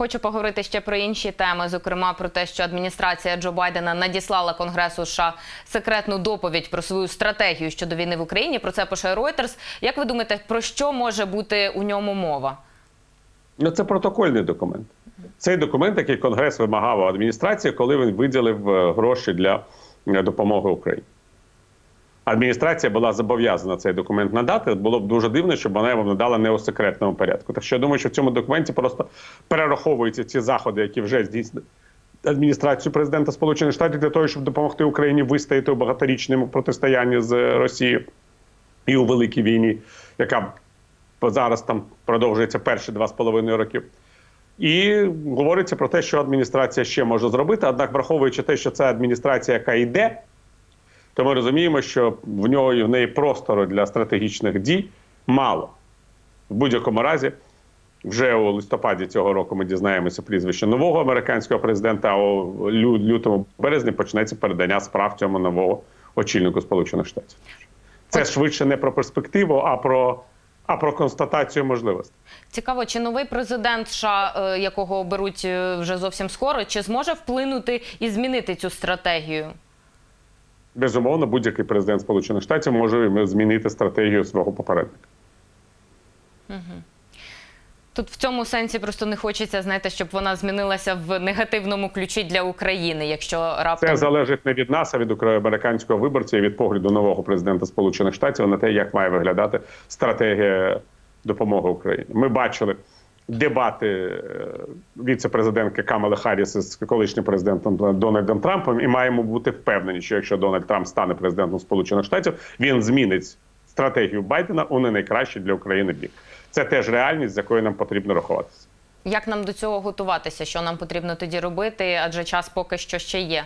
хочу поговорити ще про інші теми, зокрема про те, що адміністрація Джо Байдена надіслала Конгресу США секретну доповідь про свою стратегію щодо війни в Україні. Про це пише Reuters. Як ви думаєте, про що може бути у ньому мова? Ну, це протокольний документ. Цей документ, який Конгрес вимагав у адміністрації, коли він виділив е, гроші для е, допомоги Україні. Адміністрація була зобов'язана цей документ надати. Було б дуже дивно, щоб вона його надала не у секретному порядку. Так що я думаю, що в цьому документі просто перераховуються ці заходи, які вже здійснили адміністрацію президента Сполучених Штатів для того, щоб допомогти Україні вистояти у багаторічному протистоянні з Росією і у великій війні, яка зараз там продовжується перші два з половиною років. І говориться про те, що адміністрація ще може зробити. Однак, враховуючи те, що це адміністрація, яка йде, то ми розуміємо, що в нього і в неї простору для стратегічних дій мало. В будь-якому разі, вже у листопаді цього року ми дізнаємося прізвище нового американського президента, а у лютому березні почнеться передання справ цьому нового очільнику Сполучених Штатів. Це швидше не про перспективу, а про, а про констатацію можливостей. Цікаво, чи новий президент США, е, якого оберуть е, вже зовсім скоро, чи зможе вплинути і змінити цю стратегію? Безумовно, будь-який президент Сполучених Штатів може змінити стратегію свого попередника. Тут в цьому сенсі просто не хочеться, знаєте, щоб вона змінилася в негативному ключі для України, якщо раптом Це залежить не від нас, а від американського виборця і від погляду нового президента Сполучених Штатів на те, як має виглядати стратегія допомоги Україні. Ми бачили дебати е, віце-президентки Камали Харріс з колишнім президентом Дональдом Трампом, і маємо бути впевнені, що якщо Дональд Трамп стане президентом Сполучених Штатів, він змінить стратегію Байдена у не найкращий для України бік. Це теж реальність, з якою нам потрібно рахуватися. як нам до цього готуватися, що нам потрібно тоді робити, адже час поки що ще є.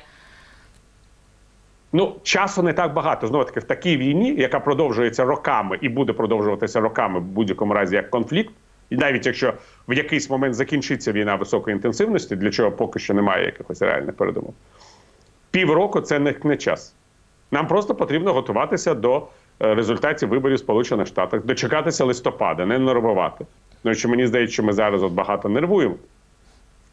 Ну, часу не так багато. Знову таки, в такій війні, яка продовжується роками і буде продовжуватися роками в будь-якому разі як конфлікт, і навіть якщо в якийсь момент закінчиться війна високої інтенсивності, для чого поки що немає якихось реальних передумов, півроку це не, не час. Нам просто потрібно готуватися до е, результатів виборів Сполучених Штатах, дочекатися листопада, не нервувати. Ну, що мені здається, що ми зараз от багато нервуємо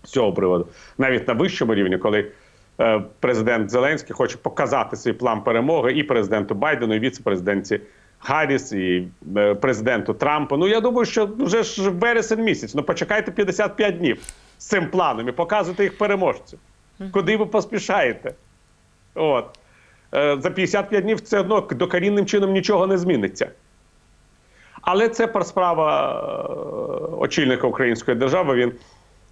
з цього приводу, навіть на вищому рівні, коли е, президент Зеленський хоче показати свій план перемоги і президенту Байдену, і віце-президенті Гарріс, і е, президенту Трампу. Ну я думаю, що вже ж вересень місяць. Ну почекайте 55 днів з цим планом і показуйте їх переможців. Куди ви поспішаєте? От. Е, За 55 днів все одно докорінним чином нічого не зміниться. Але це про справа е, очільника української держави. Він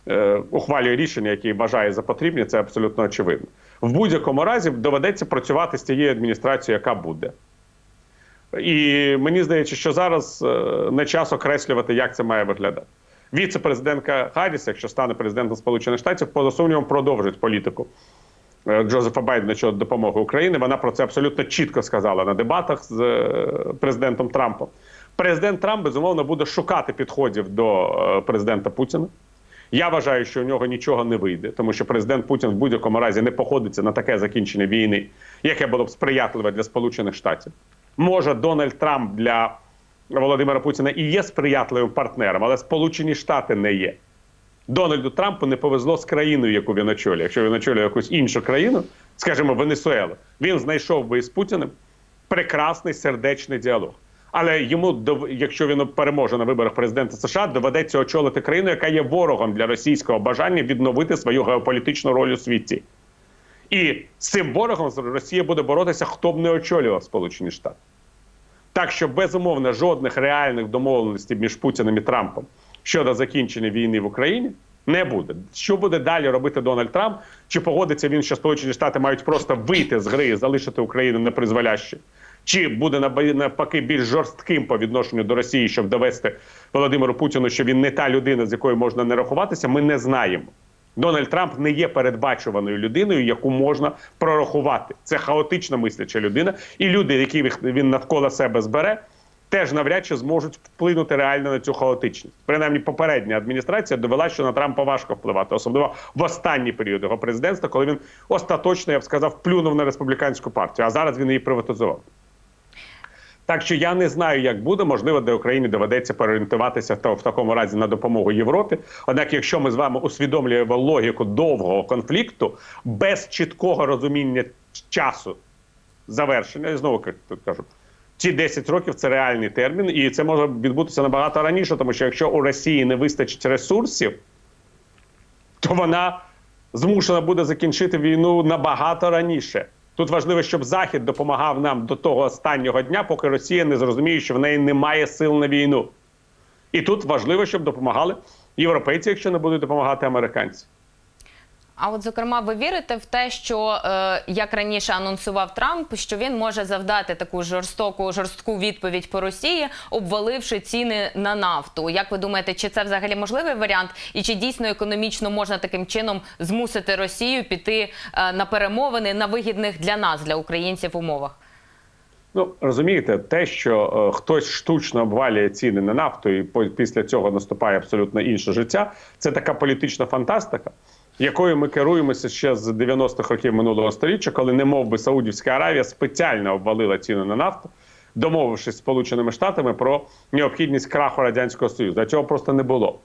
е, ухвалює рішення, які вважає за потрібні. Це абсолютно очевидно. В будь-якому разі доведеться працювати з тією адміністрацією, яка буде. І мені здається, що зараз е, не час окреслювати, як це має виглядати. Віце-президентка Харріс, якщо стане президентом Сполучених Штатів, поза сумнівом продовжить політику е, Джозефа Байдена щодо допомоги Україні. Вона про це абсолютно чітко сказала на дебатах з е, президентом Трампом. Президент Трамп безумовно буде шукати підходів до президента Путіна. Я вважаю, що у нього нічого не вийде, тому що президент Путін в будь-якому разі не походиться на таке закінчення війни, яке було б сприятливе для Сполучених Штатів. Може, Дональд Трамп для Володимира Путіна і є сприятливим партнером, але Сполучені Штати не є. Дональду Трампу не повезло з країною, яку він очолює. Якщо він очолює якусь іншу країну, скажімо, Венесуелу, він знайшов би із Путіним прекрасний сердечний діалог. Але йому, якщо він переможе на виборах президента США, доведеться очолити країну, яка є ворогом для російського бажання відновити свою геополітичну роль у світі. І з цим ворогом Росія буде боротися, хто б не очолював Сполучені Штати. Так що, безумовно, жодних реальних домовленостей між Путіним і Трампом щодо закінчення війни в Україні не буде. Що буде далі робити Дональд Трамп? Чи погодиться він, що Сполучені Штати мають просто вийти з гри і залишити Україну непризволяще? Чи буде навпаки більш жорстким по відношенню до Росії, щоб довести Володимиру Путіну, що він не та людина, з якою можна не рахуватися? Ми не знаємо. Дональд Трамп не є передбачуваною людиною, яку можна прорахувати. Це хаотично мисляча людина, і люди, які він навколо себе збере, теж навряд чи зможуть вплинути реально на цю хаотичність. Принаймні, попередня адміністрація довела, що на Трампа важко впливати, особливо в останній період його президентства, коли він остаточно, я б сказав, плюнув на республіканську партію. А зараз він її приватизував. Так що я не знаю, як буде. Можливо, для України доведеться переорієнтуватися та- в такому разі на допомогу Європі. Однак, якщо ми з вами усвідомлюємо логіку довгого конфлікту без чіткого розуміння часу завершення, я знову кажу. Ці 10 років це реальний термін, і це може відбутися набагато раніше, тому що якщо у Росії не вистачить ресурсів, то вона змушена буде закінчити війну набагато раніше. Тут важливо, щоб Захід допомагав нам до того останнього дня, поки Росія не зрозуміє, що в неї немає сил на війну. І тут важливо, щоб допомагали європейці, якщо не будуть допомагати американці. А от зокрема, ви вірите в те, що е, як раніше анонсував Трамп, що він може завдати таку жорстоку жорстку відповідь по Росії, обваливши ціни на нафту? Як ви думаєте, чи це взагалі можливий варіант, і чи дійсно економічно можна таким чином змусити Росію піти е, на перемовини на вигідних для нас, для українців, умовах? Ну розумієте, те, що е, хтось штучно обвалює ціни на нафту, і по- після цього наступає абсолютно інше життя. Це така політична фантастика, якою ми керуємося ще з 90-х років минулого століття, коли не би Саудівська Аравія спеціально обвалила ціни на нафту, домовившись з Сполученими Штатами про необхідність краху радянського союзу. А цього просто не було.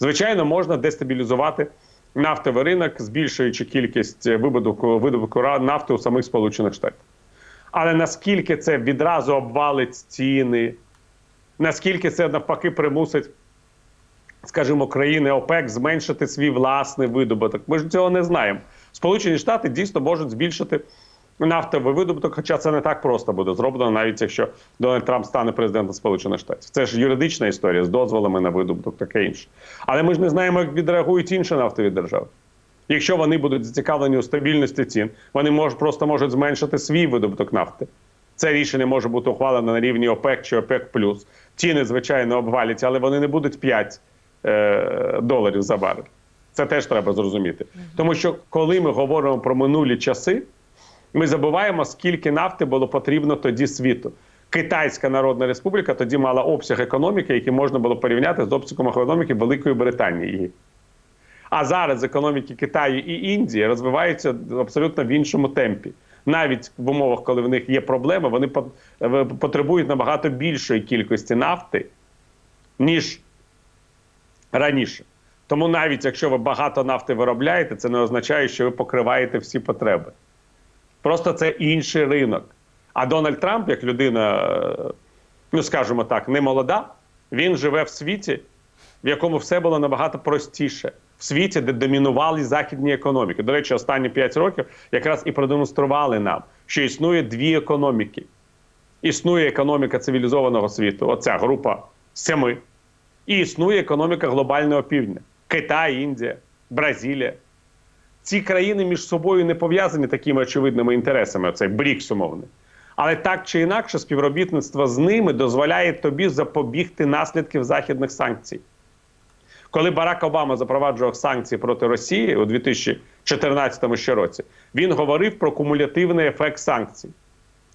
Звичайно, можна дестабілізувати нафтовий ринок, збільшуючи кількість видобутку, видобутку нафти у самих Сполучених Штатах. Але наскільки це відразу обвалить ціни, наскільки це навпаки примусить, скажімо, країни ОПЕК зменшити свій власний видобуток, ми ж цього не знаємо. Сполучені Штати дійсно можуть збільшити нафтовий видобуток, хоча це не так просто буде зроблено, навіть якщо Дональд Трамп стане президентом Сполучених Штатів. Це ж юридична історія з дозволами на видобуток, таке інше. Але ми ж не знаємо, як відреагують інші нафтові держави. Якщо вони будуть зацікавлені у стабільності цін, вони мож, просто можуть зменшити свій видобуток нафти. Це рішення може бути ухвалено на рівні ОПЕК чи ОПЕК+. Ціни, звичайно, обваляться, але вони не будуть 5 е, доларів за барель. Це теж треба зрозуміти. Тому що коли ми говоримо про минулі часи, ми забуваємо, скільки нафти було потрібно тоді світу. Китайська Народна Республіка тоді мала обсяг економіки, який можна було порівняти з обсягом економіки Великої Британії. А зараз економіки Китаю і Індії розвиваються абсолютно в іншому темпі. Навіть в умовах, коли в них є проблеми, вони е, потребують набагато більшої кількості нафти, ніж раніше. Тому навіть якщо ви багато нафти виробляєте, це не означає, що ви покриваєте всі потреби. Просто це інший ринок. А Дональд Трамп, як людина, е, ну скажімо так, не молода, він живе в світі, в якому все було набагато простіше. В світі, де домінували західні економіки. До речі, останні 5 років якраз і продемонстрували нам, що існує дві економіки. Існує економіка цивілізованого світу, оця група семи, і існує економіка глобального півдня: Китай, Індія, Бразилія. Ці країни між собою не пов'язані такими очевидними інтересами, оцей БРІКС умовний. Але так чи інакше, співробітництво з ними дозволяє тобі запобігти наслідків західних санкцій. Коли Барак Обама запроваджував санкції проти Росії у 2014 ще році, він говорив про кумулятивний ефект санкцій.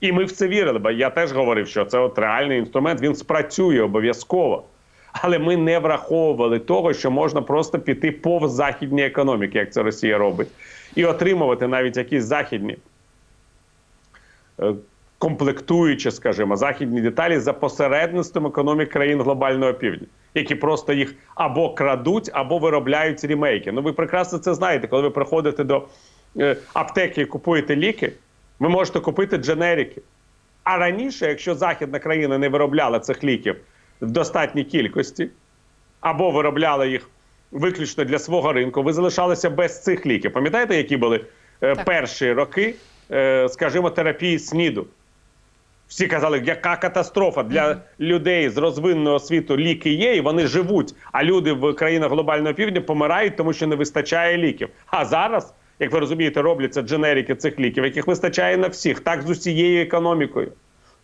І ми в це вірили, бо я теж говорив, що це от реальний інструмент, він спрацює обов'язково. Але ми не враховували того, що можна просто піти повз західні економіки, як це Росія робить, і отримувати навіть якісь західні е, комплектуючі, скажімо, західні деталі за посередництвом економік країн глобального півдня, які просто їх або крадуть, або виробляють рімейки. Ну ви прекрасно це знаєте, коли ви приходите до е, аптеки і купуєте ліки, ви можете купити дженерики. А раніше, якщо західна країна не виробляла цих ліків в достатній кількості, або виробляла їх виключно для свого ринку, ви залишалися без цих ліків. Пам'ятаєте, які були е, перші роки, е, скажімо, терапії СНІДу? Всі казали, яка катастрофа для людей з розвиненого світу ліки є, і вони живуть. А люди в країнах глобального півдня помирають, тому що не вистачає ліків. А зараз, як ви розумієте, робляться дженерики цих ліків, яких вистачає на всіх, так з усією економікою.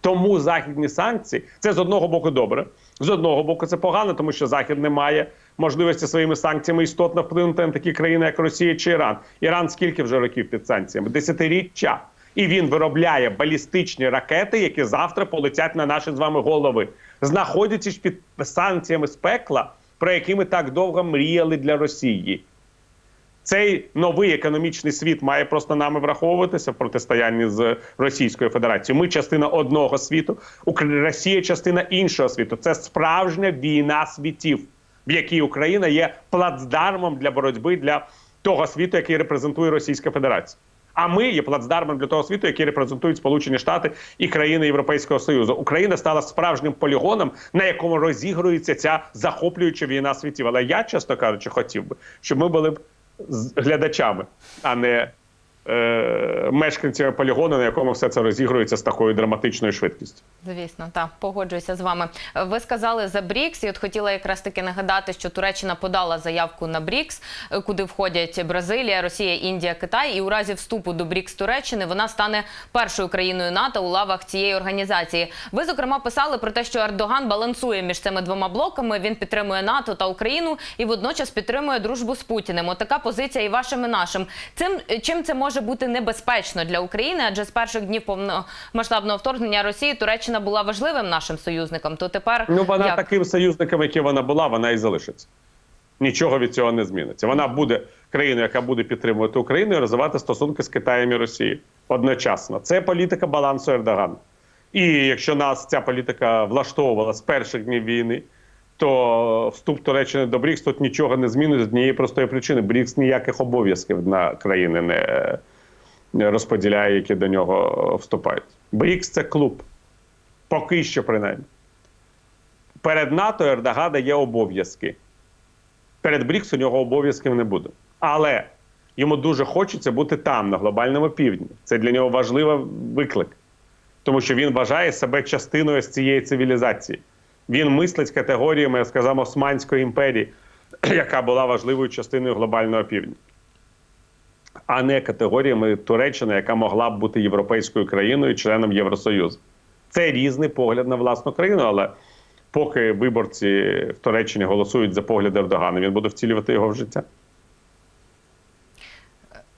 Тому західні санкції це з одного боку добре, з одного боку це погано, тому що Захід не має можливості своїми санкціями істотно вплинути на такі країни, як Росія чи Іран. Іран скільки вже років під санкціями? Десятиріччя. І він виробляє балістичні ракети, які завтра полетять на наші з вами голови, знаходячись під санкціями з пекла, про які ми так довго мріяли для Росії. Цей новий економічний світ має просто нами враховуватися в протистоянні з Російською Федерацією. Ми частина одного світу, Росія частина іншого світу. Це справжня війна світів, в якій Україна є плацдармом для боротьби для того світу, який репрезентує Російська Федерація. А ми є плацдармом для того світу, який репрезентують Сполучені Штати і країни Європейського Союзу. Україна стала справжнім полігоном, на якому розігрується ця захоплююча війна світів. Але я, чесно кажучи, хотів би, щоб ми були б з- глядачами, а не мешканцями полігону, на якому все це розігрується з такою драматичною швидкістю. Звісно, так погоджуюся з вами. Е, Ви сказали за БРІКС, і от хотіла якраз таки нагадати, що Туреччина подала заявку на БРІКС, е, куди входять Бразилія, Росія, Індія, Китай. І у разі вступу до БРІКС Туреччини вона стане першою країною НАТО у лавах цієї організації. Ви зокрема писали про те, що Ердоган балансує між цими двома блоками. Він підтримує НАТО та Україну і водночас підтримує дружбу з Путіним. Отака позиція і вашим і нашим. Цим е, чим це може бути небезпечно для України? Адже з перших днів повномасштабного вторгнення Росії Туреччина була важливим нашим союзником. То тепер Ну вона як? таким союзником, яким вона була, вона і залишиться. Нічого від цього не зміниться. Вона буде країною, яка буде підтримувати Україну і розвивати стосунки з Китаєм і Росією одночасно. Це політика балансу Ердогана. І якщо нас ця політика влаштовувала з перших днів війни, то вступ Туреччини до БРІКС тут нічого не змінить з однієї простої причини. БРІКС ніяких обов'язків на країни не не розподіляє, які до нього вступають. БРІКС це клуб. Поки що, принаймні. Перед НАТО Ердогана є обов'язки. Перед БРІКС у нього обов'язків не буде. Але йому дуже хочеться бути там, на глобальному півдні. Це для нього важливий виклик, тому що він вважає себе частиною з цієї цивілізації. Він мислить категоріями, скажімо, Османської імперії, яка була важливою частиною глобального півдня, а не категоріями Туреччини, яка могла б бути європейською країною, членом Євросоюзу. Це різний погляд на власну країну, але поки виборці в Туреччині голосують за погляд Ердогана, він буде втілювати його в життя.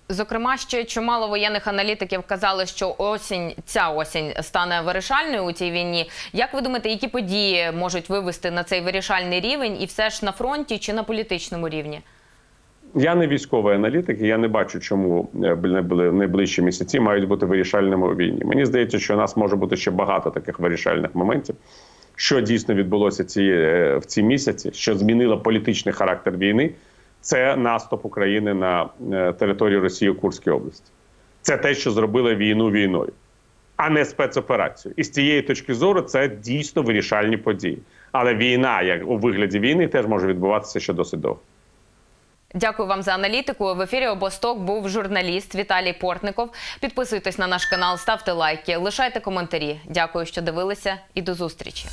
Зокрема, ще чимало воєнних аналітиків казали, що осінь, ця осінь стане вирішальною у цій війні. Як ви думаєте, які події можуть вивести на цей вирішальний рівень, і все ж на фронті чи на політичному рівні? Я не військовий аналітик, я не бачу, чому е, бл- бл- найближчі місяці мають бути вирішальними у війні. Мені здається, що у нас може бути ще багато таких вирішальних моментів. Що дійсно відбулося ці, е, в ці місяці, що змінило політичний характер війни, це наступ України на е, територію Росії у Курській області. Це те, що зробило війну війною, а не спецоперацію. І з цієї точки зору це дійсно вирішальні події. Але війна, як у вигляді війни, теж може відбуватися ще досить довго. Дякую вам за аналітику. В ефірі Обосток був журналіст Віталій Портников. Підписуйтесь на наш канал, ставте лайки, лишайте коментарі. Дякую, що дивилися, і до зустрічі.